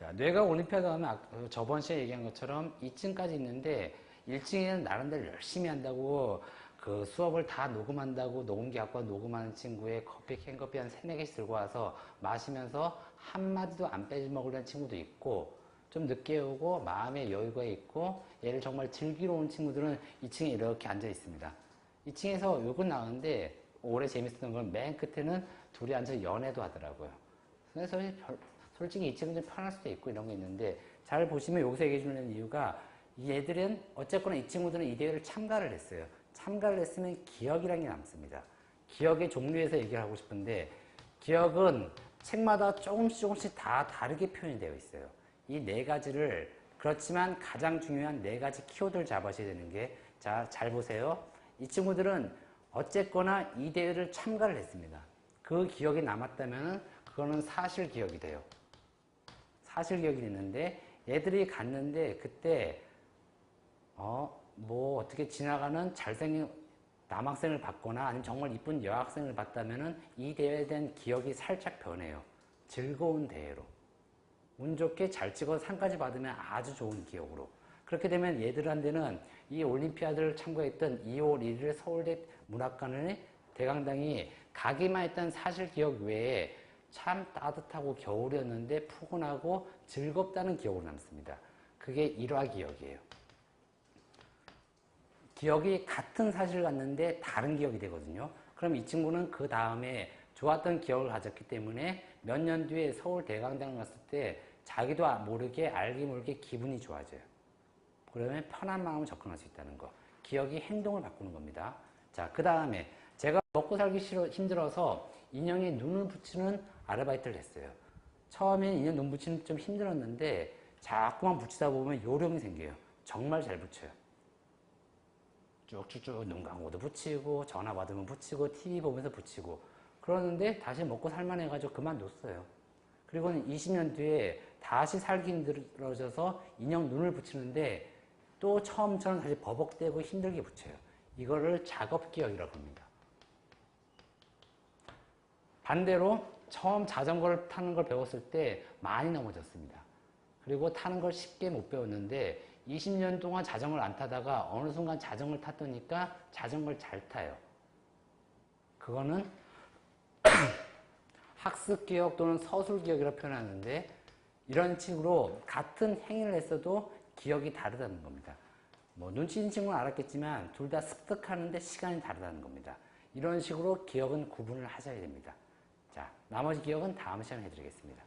자, 뇌가 올림피아드 하면 아- 어, 저번 시간에 얘기한 것처럼 2층까지 있는데 1층에는 나름대로 열심히 한다고 그 수업을 다 녹음한다고 녹음기 갖고 와 녹음하는 친구의 커피 캔커피 한 세네 개씩 들고 와서 마시면서 한마디도 안 빼먹으려는 친구도 있고 좀 늦게 오고 마음의 여유가 있고 얘를 정말 즐기러 온 친구들은 2층에 이렇게 앉아 있습니다. 2층에서 욕은 나오는데 올해 재밌었던 건 맨 끝에는 둘이 앉아서 연애도 하더라고요. 그래서 별- 솔직히 이 친구들 편할 수도 있고 이런 게 있는데 잘 보시면 여기서 얘기해 주는 이유가 얘들은 어쨌거나 이 친구들은 이 대회를 참가를 했어요. 참가를 했으면 기억이라는 게 남습니다. 기억의 종류에서 얘기를 하고 싶은데 기억은 책마다 조금씩 조금씩 다 다르게 표현이 되어 있어요. 이 네 가지를 그렇지만 가장 중요한 네 가지 키워드를 잡으셔야 되는 게 자, 잘 보세요. 이 친구들은 어쨌거나 이 대회를 참가를 했습니다. 그 기억이 남았다면 그거는 사실 기억이 돼요. 기억이 있는데 얘들이 갔는데 그때 어 뭐 어떻게 지나가는 잘생긴 남학생을 봤거나 아니면 정말 이쁜 여학생을 봤다면은 이 대회에 대한 기억이 살짝 변해요. 즐거운 대회로. 운 좋게 잘 찍어서 상까지 받으면 아주 좋은 기억으로. 그렇게 되면 얘들한테는 이 올림피아드를 참가했던 2월 1일 서울대 문학관의 대강당이 가기만 했던 사실 기억 외에 참 따뜻하고 겨울이었는데 푸근하고 즐겁다는 기억으로 남습니다. 그게 일화 기억이에요. 기억이 같은 사실을 갖는데 다른 기억이 되거든요. 그럼 이 친구는 그 다음에 좋았던 기억을 가졌기 때문에 몇 년 뒤에 서울 대강당을 갔을 때 자기도 아- 모르게 알게 모르게 기분이 좋아져요. 그러면 편한 마음으로 접근할 수 있다는 거. 기억이 행동을 바꾸는 겁니다. 자, 그 다음에 제가 먹고 살기 싫어, 힘들어서 인형에 눈을 붙이는 아르바이트를 했어요. 처음엔 인형 눈 붙이는 좀 힘들었는데 자꾸만 붙이다 보면 요령이 생겨요. 정말 잘 붙여요. 쭉쭉쭉 눈 감고도 붙이고 전화 받으면 붙이고 TV 보면서 붙이고 그러는데 다시 먹고 살만해가지고 그만뒀어요. 그리고는 20년 뒤에 다시 살기 힘들어져서 인형 눈을 붙이는데 또 처음처럼 다시 버벅대고 힘들게 붙여요. 이거를 작업 기억이라고 합니다. 반대로 처음 자전거를 타는 걸 배웠을 때 많이 넘어졌습니다. 그리고 타는 걸 쉽게 못 배웠는데 20년 동안 자전거를 안 타다가 어느 순간 자전거를 탔더니까 자전거를 잘 타요. 그거는 학습 기억 또는 서술 기억이라고 표현하는데 이런 식으로 같은 행위를 했어도 기억이 다르다는 겁니다. 뭐 눈치 있는 친구는 알았겠지만 둘 다 습득하는데 시간이 다르다는 겁니다. 이런 식으로 기억은 구분을 하셔야 됩니다. 자, 나머지 기억은 다음 시간에 해드리겠습니다.